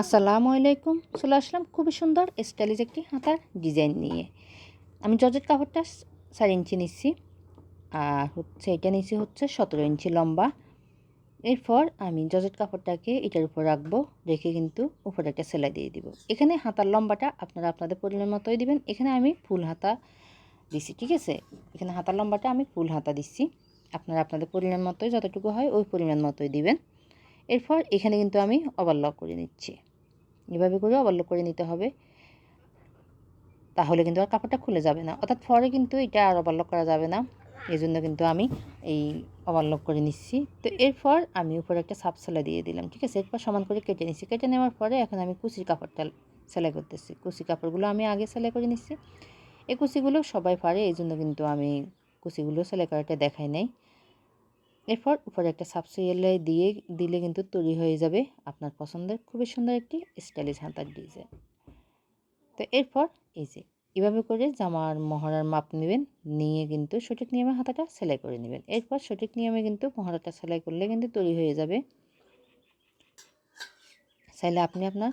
আসসালামু আলাইকুম। চলে আসলাম খুবই সুন্দর, স্টাইলিশ একটি হাতার ডিজাইন নিয়ে। আমি জর্জেট কাপড়টা চার ইঞ্চি নিচ্ছি। আর হচ্ছে এটা নিচ্ছি হচ্ছে সতেরো ইঞ্চি লম্বা। এরপর আমি জর্জেট কাপড়টাকে এটার উপর রাখব, রেখে কিন্তু উপরে একটা সেলাই দিয়ে দিব। এখানে হাতার লম্বাটা আপনারা আপনাদের পরিমাণ মতোই দিবেন। এখানে আমি ফুল হাতা দিছি, ঠিক আছে? এখানে হাতার লম্বাটা আমি ফুল হাতা দিচ্ছি। আপনারা আপনাদের পরিমাণ মতোই যতটুকু হয় ওই পরিমাণ মতোই দিবেন। এরপর এখানে কিন্তু আমি ওভারলক করে নিচ্ছি। এভাবে করে ওভারলক করে নিতে হবে। তাহলে কিন্তু আর কাপড়টা খুলে যাবে না। অর্থাৎ পরে কিন্তু এটা আর ওভারলক করা যাবে না। এই জন্য কিন্তু আমি এই ওভারলক করে নিচ্ছি। তো এরপর আমি উপরে একটা সাপ সেলাই দিয়ে দিলাম, ঠিক আছে? এরপর সমান করে কেটে নিচ্ছি। কেটে নেওয়ার পরে এখন আমি কুচির কাপড়টা সেলাই করতেছি। কুচি কাপড়গুলো আমি আগে সেলাই করে নিচ্ছি। এই কুচিগুলো সবাই পারে এই জন্য কিন্তু আমি কুচিগুলো সেলাই করাটা দেখাই নাই। এরপর উপরে একটা সাবসিলাই দিয়ে দিলে কিন্তু তৈরি হয়ে যাবে আপনার পছন্দের খুবই সুন্দর একটি স্টাইলিশ হাতার ডিজাইন তো এরপর এই যে, এভাবে করে জামার মহড়ার মাপ নেবেন, নিয়ে কিন্তু সঠিক নিয়মে হাতাটা সেলাই করে নেবেন। এরপর সঠিক নিয়মে কিন্তু মহড়াটা সেলাই করলে কিন্তু তৈরি হয়ে যাবে। চাইলে আপনি আপনার